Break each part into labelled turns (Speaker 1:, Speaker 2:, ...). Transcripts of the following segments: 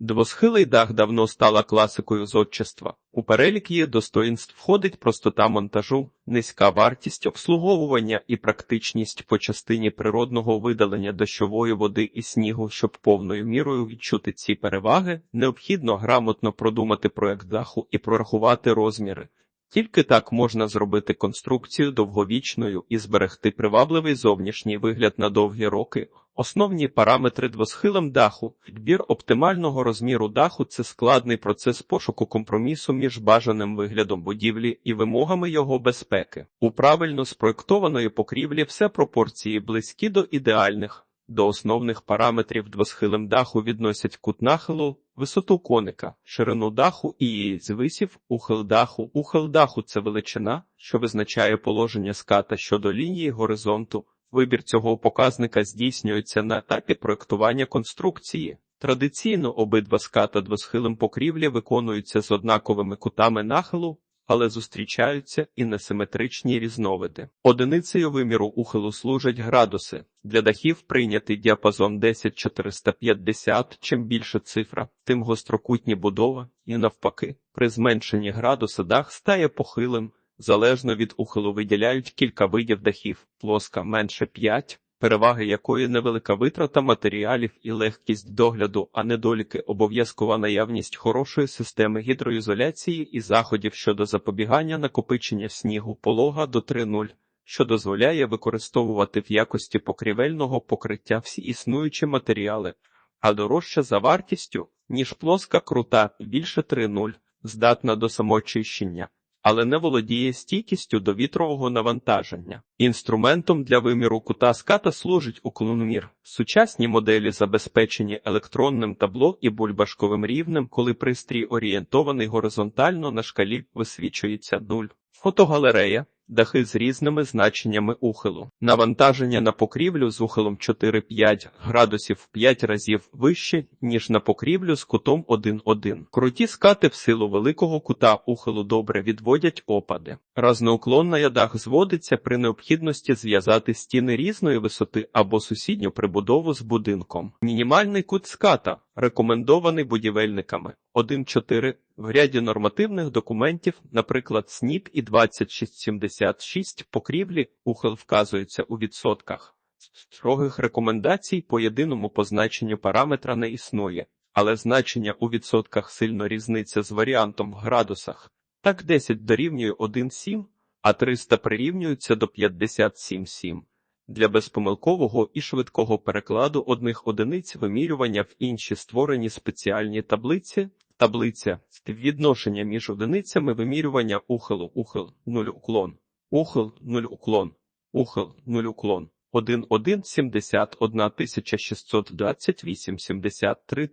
Speaker 1: Двосхилий дах давно стала класикою зодчества. У перелік її достоїнств входить простота монтажу, низька вартість обслуговування і практичність по частині природного видалення дощової води і снігу, щоб повною мірою відчути ці переваги, необхідно грамотно продумати проект даху і прорахувати розміри. Тільки так можна зробити конструкцію довговічною і зберегти привабливий зовнішній вигляд на довгі роки. Основні параметри двосхилем даху. Підбір оптимального розміру даху це складний процес пошуку компромісу між бажаним виглядом будівлі і вимогами його безпеки. У правильно спроєктованої покрівлі все пропорції близькі до ідеальних. До основних параметрів двосхилем даху відносять кут нахилу, висоту коника, ширину даху і її звисів, ухил даху. Ухил даху це величина, що визначає положення ската щодо лінії горизонту. Вибір цього показника здійснюється на етапі проектування конструкції. Традиційно обидва ската двосхилем покрівлі виконуються з однаковими кутами нахилу, але зустрічаються і несиметричні різновиди. Одиницею виміру ухилу служать градуси. Для дахів прийнятий діапазон 10450. Чим більше цифра, тим гострокутні будова, і навпаки, при зменшенні градуса дах стає похилим. Залежно від ухилу виділяють кілька видів дахів, плоска менше 5, переваги якої невелика витрата матеріалів і легкість догляду, а недоліки обов'язкова наявність хорошої системи гідроізоляції і заходів щодо запобігання накопичення снігу. Полога до 3.0, що дозволяє використовувати в якості покрівельного покриття всі існуючі матеріали, а дорожча за вартістю, ніж плоска крута більше 3.0, здатна до самоочищення але не володіє стійкістю до вітрового навантаження. Інструментом для виміру кута ската служить уклономір. Сучасні моделі забезпечені електронним табло і бульбашковим рівнем, коли пристрій орієнтований горизонтально на шкалі висвічується нуль. Фотогалерея. Дахи з різними значеннями ухилу. Навантаження на покрівлю з ухилом 4-5 градусів в 5 разів вище, ніж на покрівлю з кутом 1-1. Круті скати в силу великого кута ухилу добре відводять опади. Разнouклонна дах зводиться при необхідності зв'язати стіни різної висоти або сусідню прибудову з будинком. Мінімальний кут ската рекомендований будівельниками 1.4 в ряді нормативних документів, наприклад, СНІП і 2676 покрівлі ухил вказується у відсотках. Строгих рекомендацій по єдиному позначенню параметра не існує, але значення у відсотках сильно різниця з варіантом в градусах. Так 10 дорівнює 1,7, а 300 прирівнюються до 57,7. Для безпомилкового і швидкого перекладу одних одиниць вимірювання в інші створені спеціальні таблиці. Таблиця співвідношення між одиницями вимірювання ухилу, ухил, 0 уклон, ухил, 0 уклон, ухил, 0 уклон. 1 1 71 628 73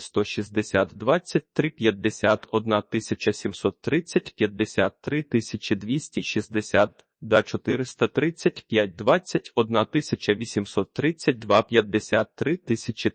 Speaker 1: 160 23 51 730 53 260 да 435 20 1832 53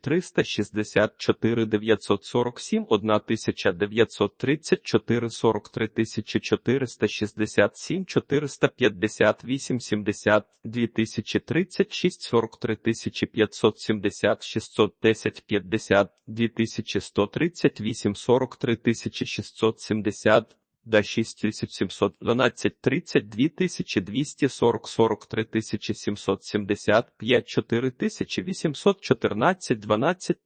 Speaker 1: 364 947 1934 43 467 458 70 2036 43 570 610 50 2138 43 670 да 6712 32 240 43 775 4814 12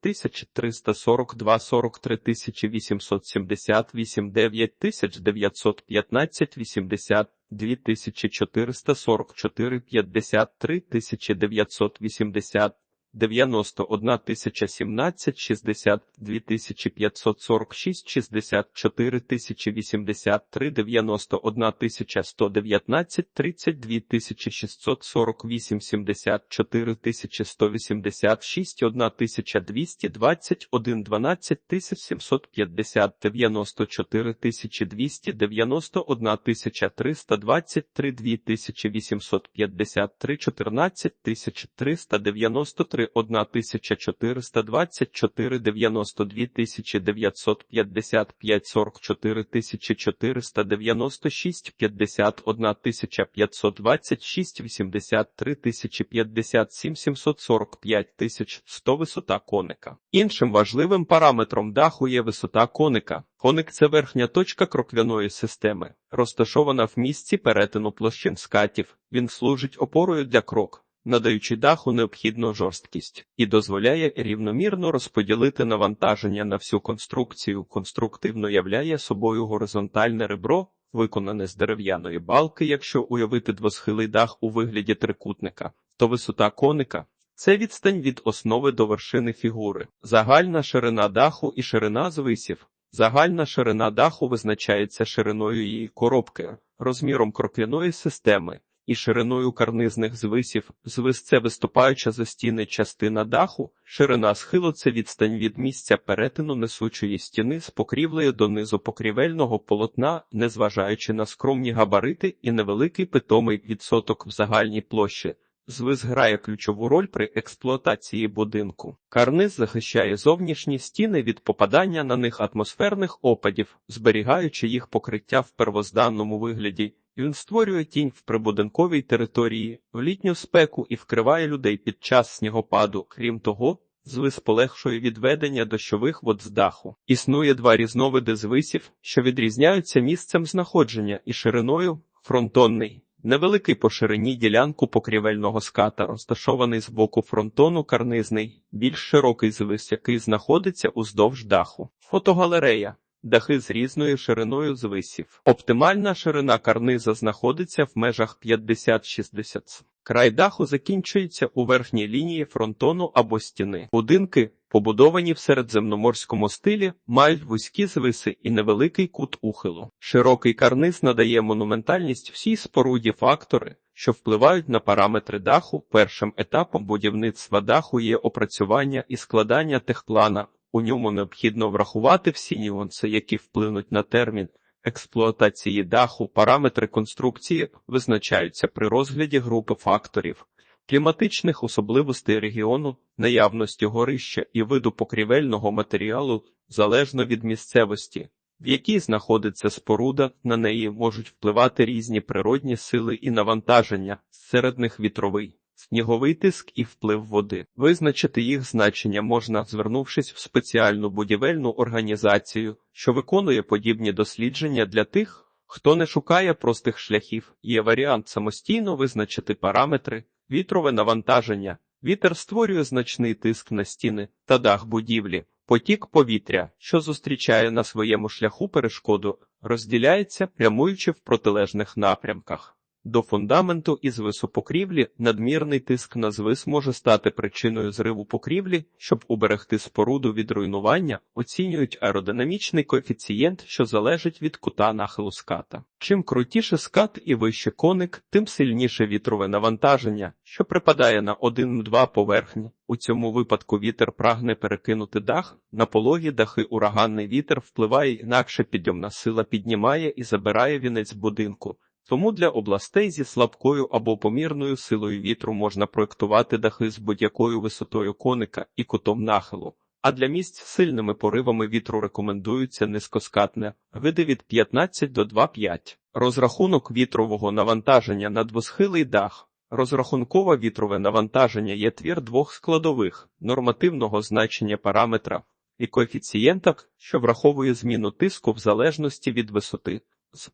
Speaker 1: 342 43 878 9915 80 2444 53 980 91 017 60 2546 64 083 91 119 32 648 74 186 1220 1 12 750 94 291 323 2853 14 393 4 1424 92 955 44 496 51 526 83 057 745 тисяч 100 висота коника. Іншим важливим параметром даху є висота коника. Коник це верхня точка кроквяної системи, розташована в місці перетину площин скатів. Він служить опорою для крок, надаючи даху необхідну жорсткість, і дозволяє рівномірно розподілити навантаження на всю конструкцію. Конструктивно являє собою горизонтальне ребро, виконане з дерев'яної балки, якщо уявити двосхилий дах у вигляді трикутника, то висота коника. Це відстань від основи до вершини фігури, загальна ширина даху і ширина звисів. Загальна ширина даху визначається шириною її коробки, розміром кроквяної системи і шириною карнизних звисів. Звис це виступаюча за стіни частина даху, ширина схилу це відстань від місця перетину несучої стіни з покрівлею до низу покрівельного полотна, незважаючи на скромні габарити і невеликий питомий відсоток в загальній площі. Звис грає ключову роль при експлуатації будинку. Карниз захищає зовнішні стіни від попадання на них атмосферних опадів, зберігаючи їх покриття в первозданному вигляді. Він створює тінь в прибудинковій території, в літню спеку і вкриває людей під час снігопаду. Крім того, звис полегшує відведення дощових вод з даху. Існує два різновиди звисів, що відрізняються місцем знаходження і шириною фронтонний. Невеликий по ширині ділянку покрівельного ската, розташований з боку фронтону карнизний, більш широкий звис, який знаходиться уздовж даху. Фотогалерея. Дахи з різною шириною звисів. Оптимальна ширина карниза знаходиться в межах 50-60 Край даху закінчується у верхній лінії фронтону або стіни. Будинки, побудовані в середземноморському стилі, мають вузькі звиси і невеликий кут ухилу. Широкий карниз надає монументальність всій споруді фактори, що впливають на параметри даху. Першим етапом будівництва даху є опрацювання і складання техплана. У ньому необхідно врахувати всі нюанси, які вплинуть на термін експлуатації даху. Параметри конструкції визначаються при розгляді групи факторів, кліматичних особливостей регіону, наявності горища і виду покрівельного матеріалу залежно від місцевості, в якій знаходиться споруда, на неї можуть впливати різні природні сили і навантаження, серед них вітровий. Сніговий тиск і вплив води. Визначити їх значення можна, звернувшись в спеціальну будівельну організацію, що виконує подібні дослідження для тих, хто не шукає простих шляхів. Є варіант самостійно визначити параметри, вітрове навантаження. Вітер створює значний тиск на стіни та дах будівлі. Потік повітря, що зустрічає на своєму шляху перешкоду, розділяється, прямуючи в протилежних напрямках. До фундаменту і звису покрівлі надмірний тиск на звис може стати причиною зриву покрівлі, щоб уберегти споруду від руйнування, оцінюють аеродинамічний коефіцієнт, що залежить від кута нахилу ската. Чим крутіше скат і вище коник, тим сильніше вітрове навантаження, що припадає на один-два поверхні. У цьому випадку вітер прагне перекинути дах, на пологі дахи ураганний вітер впливає інакше підйомна сила піднімає і забирає вінець будинку. Тому для областей зі слабкою або помірною силою вітру можна проєктувати дахи з будь-якою висотою коника і кутом нахилу. А для місць з сильними поривами вітру рекомендується низькоскатне види від 15 до 2,5. Розрахунок вітрового навантаження на двосхилий дах. Розрахункове вітрове навантаження є твір двох складових нормативного значення параметра і коефіцієнта, що враховує зміну тиску в залежності від висоти.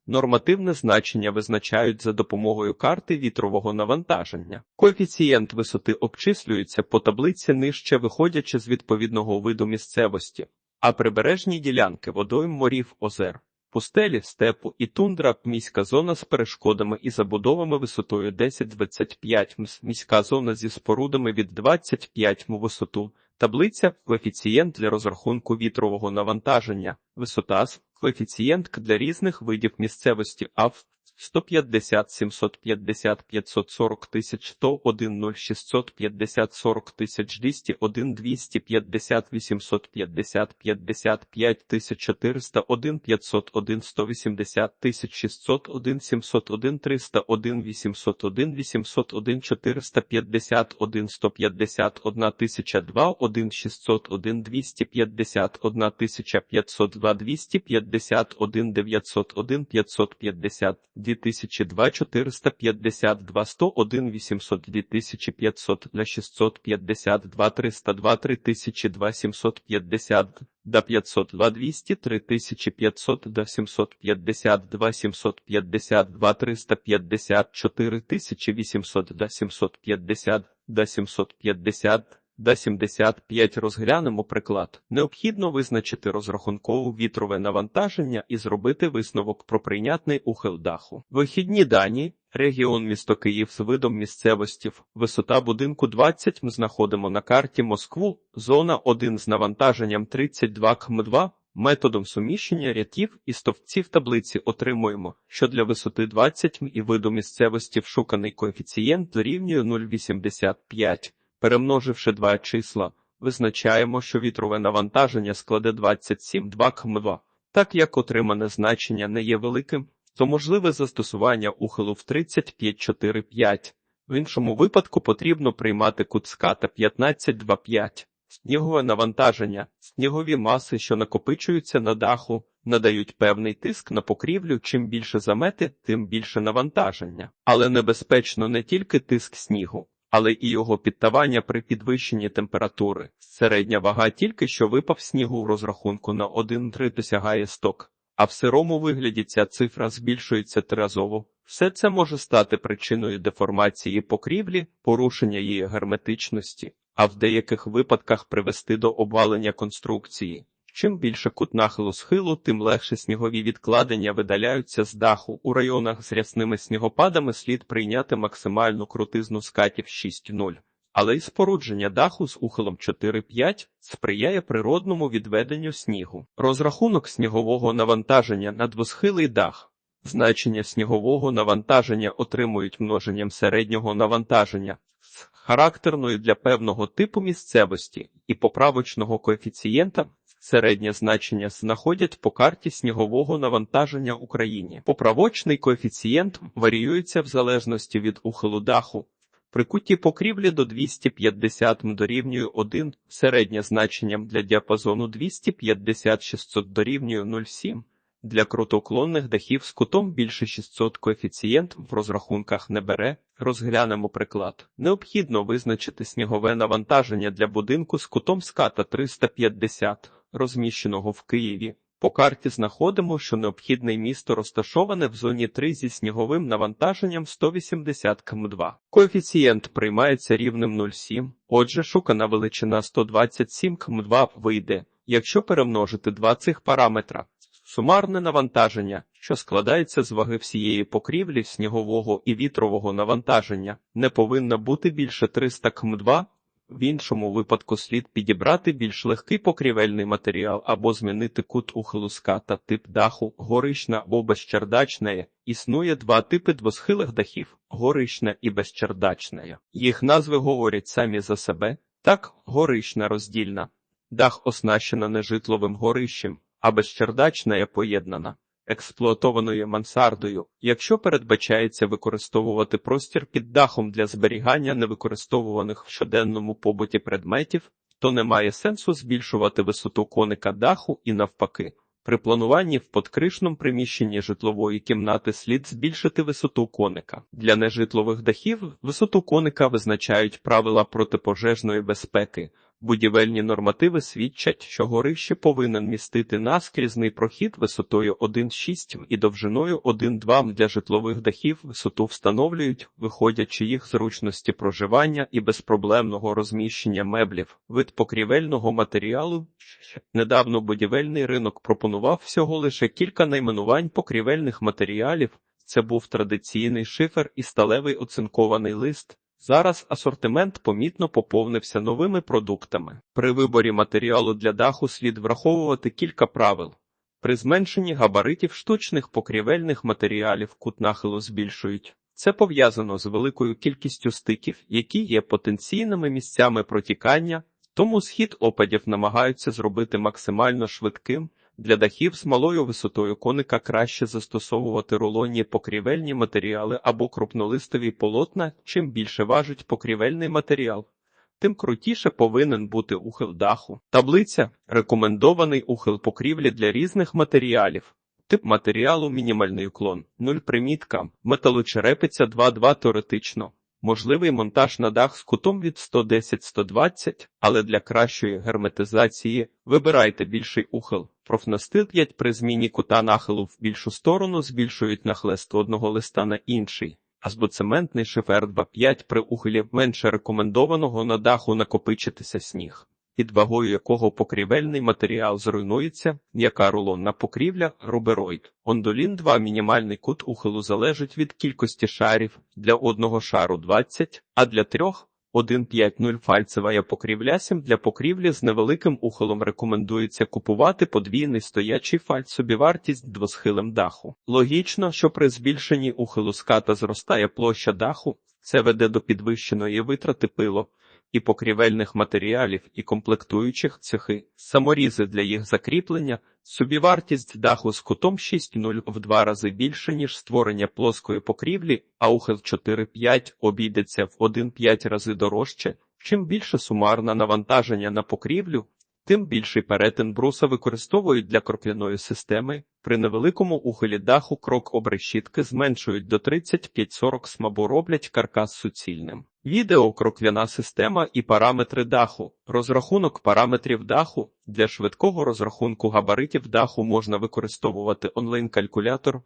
Speaker 1: Нормативне значення визначають за допомогою карти вітрового навантаження. Коефіцієнт висоти обчислюється по таблиці нижче, виходячи з відповідного виду місцевості, а прибережні ділянки водойм морів озер. Пустелі, степу і тундра міська зона з перешкодами і забудовами висотою 10-25 м, міська зона зі спорудами від 25 м висоту, таблиця коефіцієнт для розрахунку вітрового навантаження, висота з коефіцієнт для різних видів місцевості АВ 150 750 540 тисяч 101 0 650 40 тисяч 201 250 850 55 тисяч 401 501 180 тисяч 601 701 301 801 801 451 151 тисяча 2 1 601 251 тисяча 502 251 901 550 2002 452 101 800 2500 для 652 302 3002 750 до 502 203 500 до 752 752 354 800 до 750 до 750 до 75 розглянемо приклад. Необхідно визначити розрахункове вітрове навантаження і зробити висновок про прийнятний ухил даху. Вихідні дані. Регіон місто Київ з видом місцевості. Висота будинку 20 ми знаходимо на карті Москву. Зона 1 з навантаженням 32 км2. Методом суміщення рядів і стовпців таблиці отримуємо, що для висоти 20 м і виду місцевості вшуканий коефіцієнт дорівнює 0,85. Перемноживши два числа, визначаємо, що вітрове навантаження складе 27,2 км2. Так як отримане значення не є великим, то можливе застосування ухилу в 35,4,5. В іншому випадку потрібно приймати кут ската 15,2,5. Снігове навантаження, снігові маси, що накопичуються на даху, надають певний тиск на покрівлю. Чим більше замети, тим більше навантаження. Але небезпечно не тільки тиск снігу, але і його підтавання при підвищенні температури. Середня вага тільки що випав снігу в розрахунку на 1,3 досягає сток, а в сирому вигляді ця цифра збільшується триразово. Все це може стати причиною деформації покрівлі, порушення її герметичності, а в деяких випадках привести до обвалення конструкції. Чим більше кут нахилу схилу, тим легше снігові відкладення видаляються з даху. У районах з рясними снігопадами слід прийняти максимальну крутизну скатів 6,0. Але й спорудження даху з ухилом 4,5 сприяє природному відведенню снігу. Розрахунок снігового навантаження на двосхилий дах. Значення снігового навантаження отримують множенням середнього навантаження з характерною для певного типу місцевості і поправочного коефіцієнта Середнє значення знаходять по карті снігового навантаження Україні. Поправочний коефіцієнт варіюється в залежності від ухилу даху. При куті покрівлі до 250 м дорівнює 1, середнє значенням для діапазону 250-600 дорівнює 0,7. Для крутоуклонних дахів з кутом більше 600 коефіцієнт в розрахунках не бере. Розглянемо приклад. Необхідно визначити снігове навантаження для будинку з кутом ската 350 розміщеного в Києві. По карті знаходимо, що необхідне місто розташоване в зоні 3 зі сніговим навантаженням 180 км2. Коефіцієнт приймається рівнем 0,7, отже, шукана величина 127 км2 вийде, якщо перемножити два цих параметра. Сумарне навантаження, що складається з ваги всієї покрівлі снігового і вітрового навантаження, не повинно бути більше 300 км2, в іншому випадку слід підібрати більш легкий покрівельний матеріал або змінити кут ухилу ската тип даху, горишна або безчердачне. Існує два типи двосхилих дахів горишна і безчердачна. Їх назви говорять самі за себе. Так, горишна роздільна. Дах оснащена нежитловим горищем, а безчердачна поєднана експлуатованою мансардою, якщо передбачається використовувати простір під дахом для зберігання невикористовуваних в щоденному побуті предметів, то немає сенсу збільшувати висоту коника даху і навпаки. При плануванні в подкришному приміщенні житлової кімнати слід збільшити висоту коника. Для нежитлових дахів висоту коника визначають правила протипожежної безпеки. Будівельні нормативи свідчать, що горище повинен містити наскрізний прохід висотою 1,6 м і довжиною 1,2 м для житлових дахів. Висоту встановлюють, виходячи їх зручності проживання і безпроблемного розміщення меблів, вид покрівельного матеріалу. Недавно будівельний ринок пропонував всього лише кілька найменувань покрівельних матеріалів. Це був традиційний шифер і сталевий оцинкований лист. Зараз асортимент помітно поповнився новими продуктами. При виборі матеріалу для даху слід враховувати кілька правил. При зменшенні габаритів штучних покрівельних матеріалів кут нахилу збільшують. Це пов'язано з великою кількістю стиків, які є потенційними місцями протікання, тому схід опадів намагаються зробити максимально швидким. Для дахів з малою висотою коника краще застосовувати рулонні покрівельні матеріали або крупнолистові полотна, чим більше важить покрівельний матеріал. Тим крутіше повинен бути ухил даху. Таблиця рекомендований ухил покрівлі для різних матеріалів. Тип матеріалу мінімальний уклон, 0 примітка, металочерепиця 2,2 теоретично. Можливий монтаж на дах з кутом від 110-120, але для кращої герметизації вибирайте більший ухил. Профнастил 5 при зміні кута нахилу в більшу сторону збільшують нахлест одного листа на інший. Азбоцементний шифер 2,5 при ухилі менше рекомендованого на даху накопичитися сніг під вагою якого покрівельний матеріал зруйнується, яка рулонна покрівля, рубероїд. Ондолін 2 мінімальний кут ухилу залежить від кількості шарів, для одного шару 20, а для трьох 1,5-0 фальцева покрівля 7 для покрівлі з невеликим ухилом рекомендується купувати подвійний стоячий фальц собівартість двосхилем даху. Логічно, що при збільшенні ухилу ската зростає площа даху, це веде до підвищеної витрати пило і покрівельних матеріалів і комплектуючих цехи, саморізи для їх закріплення, собівартість даху з кутом 6,0 в два рази більше, ніж створення плоскої покрівлі, а ухил 4,5 обійдеться в 1,5 рази дорожче. Чим більше сумарне навантаження на покрівлю, тим більший перетин бруса використовують для крокляної системи. При невеликому ухилі даху крок обрешітки зменшують до 35-40 смабу роблять каркас суцільним. Відео крокляна система і параметри даху. Розрахунок параметрів даху. Для швидкого розрахунку габаритів даху можна використовувати онлайн-калькулятор.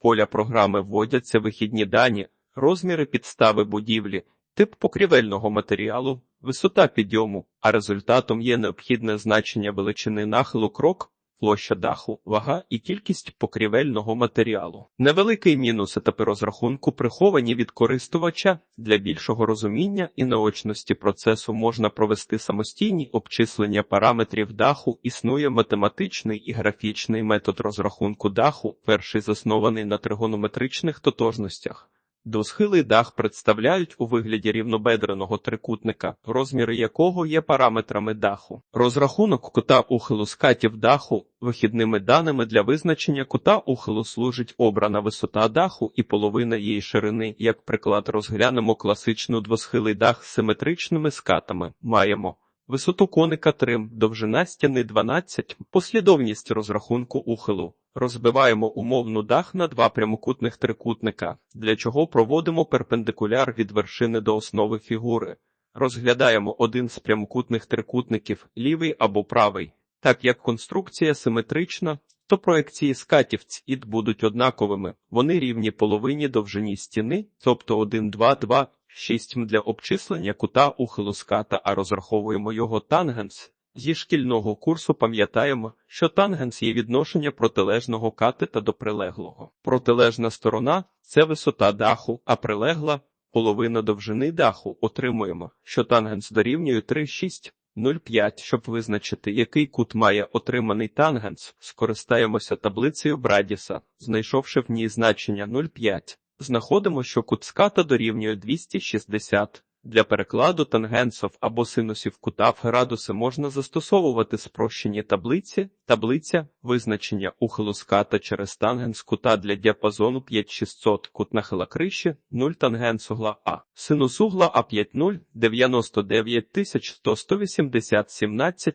Speaker 1: Поля програми вводяться вихідні дані, розміри підстави будівлі, тип покрівельного матеріалу, висота підйому, а результатом є необхідне значення величини нахилу крок, площа даху, вага і кількість покрівельного матеріалу. Невеликий мінус етапи розрахунку приховані від користувача для більшого розуміння і наочності процесу можна провести самостійні обчислення параметрів даху. Існує математичний і графічний метод розрахунку даху, перший заснований на тригонометричних тотожностях. Двосхилий дах представляють у вигляді рівнобедреного трикутника, розміри якого є параметрами даху. Розрахунок кута ухилу скатів даху вихідними даними для визначення кута ухилу служить обрана висота даху і половина її ширини. Як приклад розглянемо класичну двосхилий дах з симетричними скатами. Маємо висоту коника 3, довжина стіни 12, послідовність розрахунку ухилу. Розбиваємо умовну дах на два прямокутних трикутника, для чого проводимо перпендикуляр від вершини до основи фігури. Розглядаємо один з прямокутних трикутників, лівий або правий. Так як конструкція симетрична, то проекції скатів ЦІД будуть однаковими, вони рівні половині довжині стіни, тобто 1, 2, 2, 6 для обчислення кута ухилу ската, а розраховуємо його тангенс. Зі шкільного курсу пам'ятаємо, що тангенс є відношення протилежного катета до прилеглого. Протилежна сторона це висота даху, а прилегла половина довжини даху. Отримуємо, що тангенс дорівнює 3,6,05. Щоб визначити, який кут має отриманий тангенс, скористаємося таблицею Брадіса, знайшовши в ній значення 0,5. Знаходимо, що кут ската дорівнює 260. Для перекладу тангенсов або синусів кута в градуси можна застосовувати спрощені таблиці, таблиця, визначення ухилу ската через тангенс кута для діапазону 5600, кут нахила криші, 0 тангенс угла А. Синус угла А 50 99 100 180 17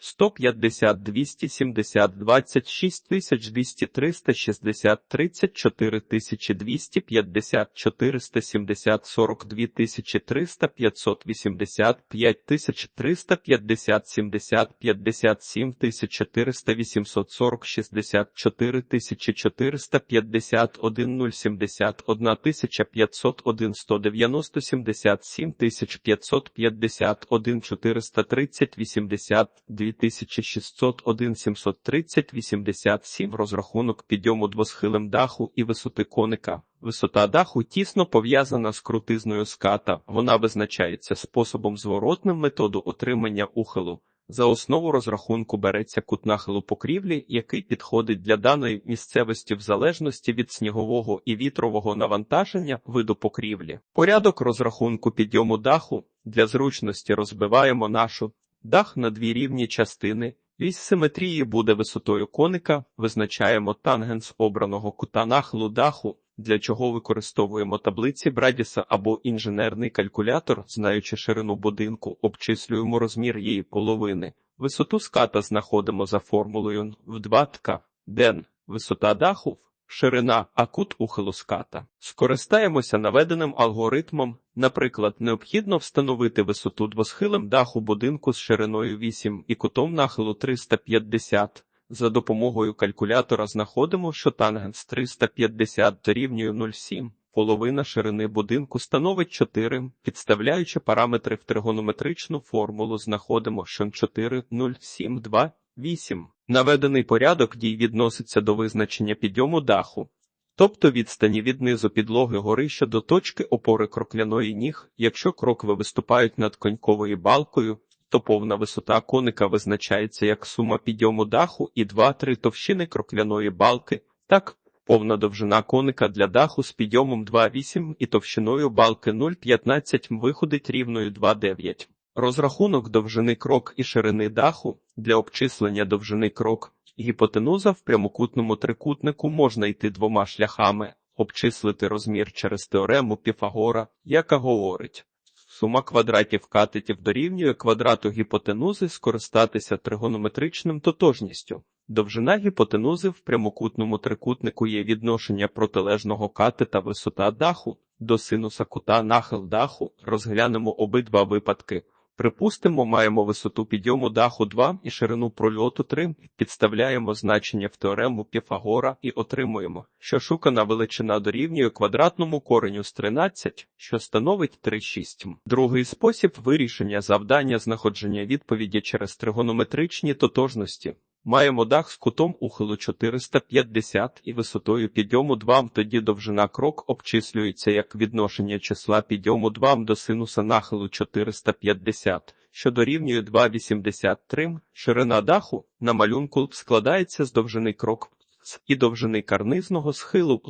Speaker 1: 150 270 26 200 360 34 250 470 42 300 300, 580, 5350, 70, 57 400, 840, 64 450, 1 070, 1501, 190, 77 550, 1 430, 80, 2600, 1 730, 87 розрахунок підйому двосхилем даху і висоти коника. Висота даху тісно пов'язана з крутизною ската, вона визначається способом зворотним методу отримання ухилу. За основу розрахунку береться кут нахилу покрівлі, який підходить для даної місцевості в залежності від снігового і вітрового навантаження виду покрівлі. Порядок розрахунку підйому даху для зручності розбиваємо нашу дах на дві рівні частини. Вісь симетрії буде висотою коника, визначаємо тангенс обраного кута нахилу даху, для чого використовуємо таблиці Брадіса або інженерний калькулятор, знаючи ширину будинку, обчислюємо розмір її половини. Висоту ската знаходимо за формулою в 2 тка. Ден висота даху, ширина, а кут ухилу ската. Скористаємося наведеним алгоритмом. Наприклад, необхідно встановити висоту двосхилем даху будинку з шириною 8 і кутом нахилу 350. За допомогою калькулятора знаходимо, що тангенс 350 дорівнює 0,7. Половина ширини будинку становить 4. Підставляючи параметри в тригонометричну формулу, знаходимо, що 4, 0, 7, 2, 8. Наведений порядок дій відноситься до визначення підйому даху, тобто відстані від низу підлоги горища до точки опори крокляної ніг, якщо крокви виступають над коньковою балкою, то повна висота коника визначається як сума підйому даху і 2-3 товщини крокляної балки, так, повна довжина коника для даху з підйомом 2,8 і товщиною балки 0,15 виходить рівною 2,9. Розрахунок довжини крок і ширини даху для обчислення довжини крок гіпотенуза в прямокутному трикутнику можна йти двома шляхами, обчислити розмір через теорему Піфагора, яка говорить. Сума квадратів катетів дорівнює квадрату гіпотенузи скористатися тригонометричним тотожністю. Довжина гіпотенузи в прямокутному трикутнику є відношення протилежного катета висота даху до синуса кута нахил даху. Розглянемо обидва випадки. Припустимо, маємо висоту підйому даху 2 і ширину прольоту 3, підставляємо значення в теорему Піфагора і отримуємо, що шукана величина дорівнює квадратному кореню з 13, що становить 3,6. Другий спосіб вирішення завдання знаходження відповіді через тригонометричні тотожності. Маємо дах з кутом ухилу 450 і висотою підйому 2, тоді довжина крок обчислюється як відношення числа підйому 2 до синуса нахилу 450, що дорівнює 2,83. Ширина даху на малюнку складається з довжини крок і довжини карнизного схилу,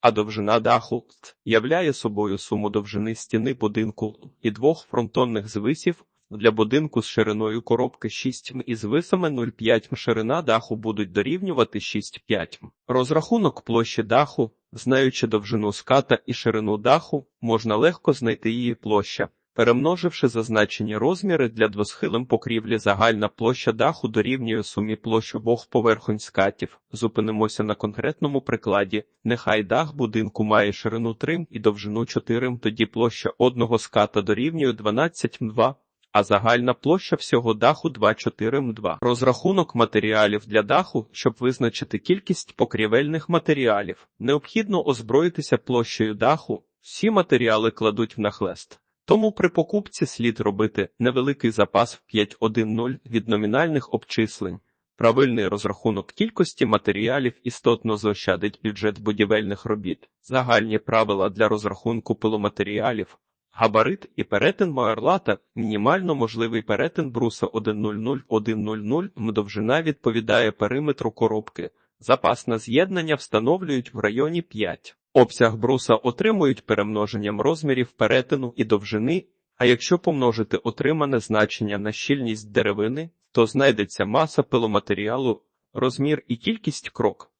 Speaker 1: а довжина даху являє собою суму довжини стіни будинку і двох фронтонних звисів для будинку з шириною коробки 6 м і з висами 0,5 м ширина даху будуть дорівнювати 6,5 м. Розрахунок площі даху, знаючи довжину ската і ширину даху, можна легко знайти її площа. Перемноживши зазначені розміри для двосхилем покрівлі, загальна площа даху дорівнює сумі площ обох поверхонь скатів. Зупинимося на конкретному прикладі. Нехай дах будинку має ширину 3 і довжину 4 м, тоді площа одного ската дорівнює 12 м 2 а загальна площа всього даху 2,4М2. Розрахунок матеріалів для даху, щоб визначити кількість покрівельних матеріалів. Необхідно озброїтися площею даху, всі матеріали кладуть в нахлест. Тому при покупці слід робити невеликий запас в 5.1.0 від номінальних обчислень. Правильний розрахунок кількості матеріалів істотно заощадить бюджет будівельних робіт. Загальні правила для розрахунку пиломатеріалів. Габарит і перетин Моерлата – мінімально можливий перетин бруса 1.00-1.00 м довжина відповідає периметру коробки. Запасне з'єднання встановлюють в районі 5. Обсяг бруса отримують перемноженням розмірів перетину і довжини, а якщо помножити отримане значення на щільність деревини, то знайдеться маса пиломатеріалу, розмір і кількість крок.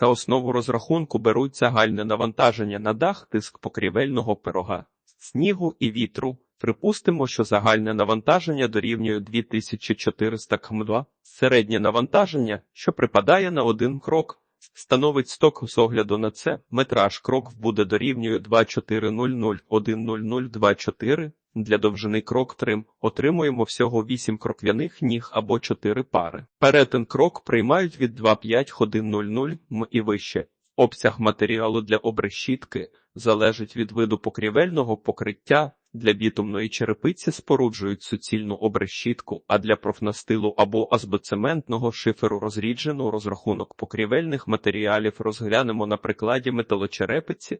Speaker 1: За основу розрахунку беруть загальне навантаження на дах тиск покрівельного пирога снігу і вітру. Припустимо, що загальне навантаження дорівнює 2400 км2. Середнє навантаження, що припадає на один крок, становить сток з огляду на це. Метраж крок буде дорівнює 2400-10024. Для довжини крок 3 отримуємо всього 8 кроквяних ніг або 4 пари. Перетин крок приймають від 2,5 ходин 00 м і вище. Обсяг матеріалу для обрешітки залежить від виду покрівельного покриття. Для бітумної черепиці споруджують суцільну обрешітку, а для профнастилу або азбоцементного шиферу розріджену розрахунок покрівельних матеріалів розглянемо на прикладі металочерепиці.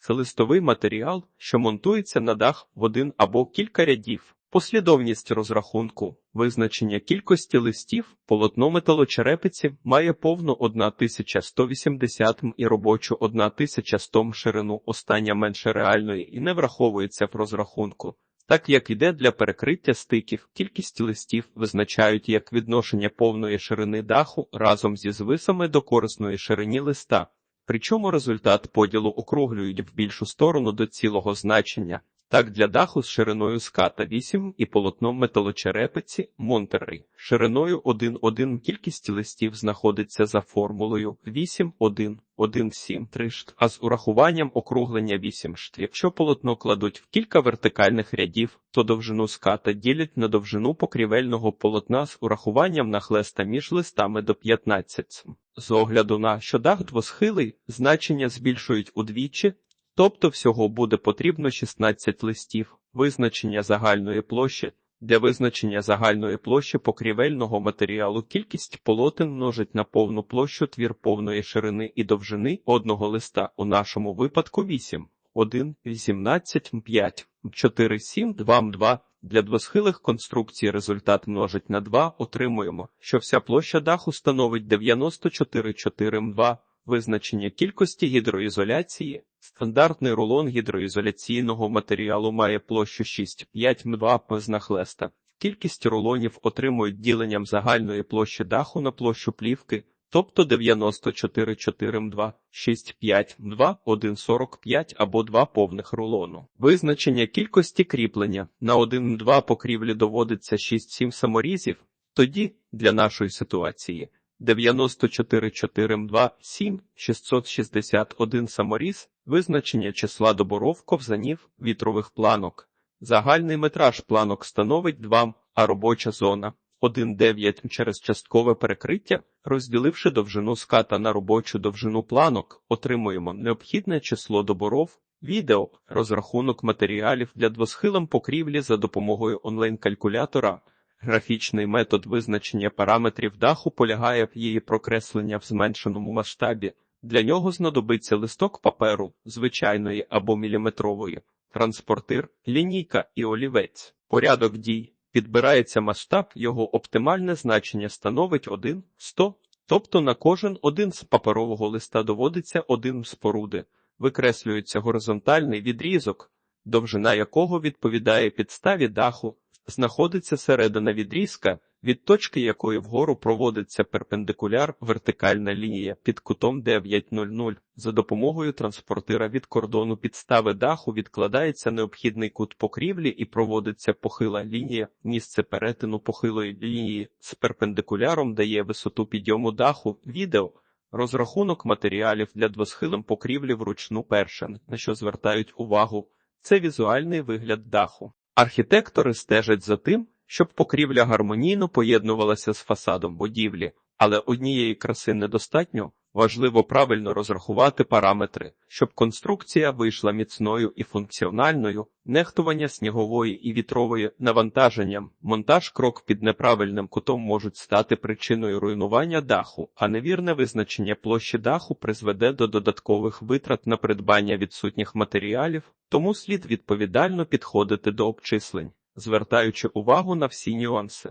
Speaker 1: Це листовий матеріал, що монтується на дах в один або кілька рядів. Послідовність розрахунку, визначення кількості листів, полотно металочерепиці має повну 1180 м і робочу 1100 м ширину, остання менше реальної і не враховується в розрахунку. Так як іде для перекриття стиків, кількість листів визначають як відношення повної ширини даху разом зі звисами до корисної ширині листа. Причому результат поділу округлюють в більшу сторону до цілого значення. Так, для даху з шириною ската 8 і полотном металочерепиці Монтерей шириною 1,1 кількість листів знаходиться за формулою 8, 1, 1, 7, 3 а з урахуванням округлення 8 шт. Якщо полотно кладуть в кілька вертикальних рядів, то довжину ската ділять на довжину покрівельного полотна з урахуванням нахлеста між листами до 15 З огляду на що дах двосхилий, значення збільшують удвічі, Тобто всього буде потрібно 16 листів, визначення загальної площі. Для визначення загальної площі покрівельного матеріалу кількість полотен множить на повну площу твір повної ширини і довжини одного листа, у нашому випадку 8, 1, 18, 5, 4, 7, 2, 2. Для двосхилих конструкцій результат множить на 2, отримуємо, що вся площа даху становить 94, 4, 2. Визначення кількості гідроізоляції. Стандартний рулон гідроізоляційного матеріалу має площу 6,5 м2 без нахлеста. Кількість рулонів отримують діленням загальної площі даху на площу плівки, тобто 94 4 м2, 6,5 м2, 1,45 або 2 повних рулону. Визначення кількості кріплення на 1 м2 покрівлі доводиться 6-7 саморізів, тоді для нашої ситуації 94 4 м2 7 661 саморіз, визначення числа доборов ковзанів вітрових планок. Загальний метраж планок становить 2 а робоча зона 1,9 через часткове перекриття, розділивши довжину ската на робочу довжину планок, отримуємо необхідне число доборов. Відео розрахунок матеріалів для двосхилам покрівлі за допомогою онлайн-калькулятора. Графічний метод визначення параметрів даху полягає в її прокреслення в зменшеному масштабі. Для нього знадобиться листок паперу, звичайної або міліметрової, транспортир, лінійка і олівець. Порядок дій. Підбирається масштаб, його оптимальне значення становить 1 100, тобто на кожен один з паперового листа доводиться один споруди. Викреслюється горизонтальний відрізок, довжина якого відповідає підставі даху знаходиться середина відрізка, від точки якої вгору проводиться перпендикуляр вертикальна лінія під кутом 9.00. За допомогою транспортира від кордону підстави даху відкладається необхідний кут покрівлі і проводиться похила лінія. Місце перетину похилої лінії з перпендикуляром дає висоту підйому даху. Відео. Розрахунок матеріалів для двосхилим покрівлі вручну першин, на що звертають увагу, це візуальний вигляд даху. Архітектори стежать за тим, щоб покрівля гармонійно поєднувалася з фасадом будівлі, але однієї краси недостатньо, важливо правильно розрахувати параметри, щоб конструкція вийшла міцною і функціональною, нехтування снігової і вітрової навантаженням, монтаж крок під неправильним кутом можуть стати причиною руйнування даху, а невірне визначення площі даху призведе до додаткових витрат на придбання відсутніх матеріалів, тому слід відповідально підходити до обчислень, звертаючи увагу на всі нюанси.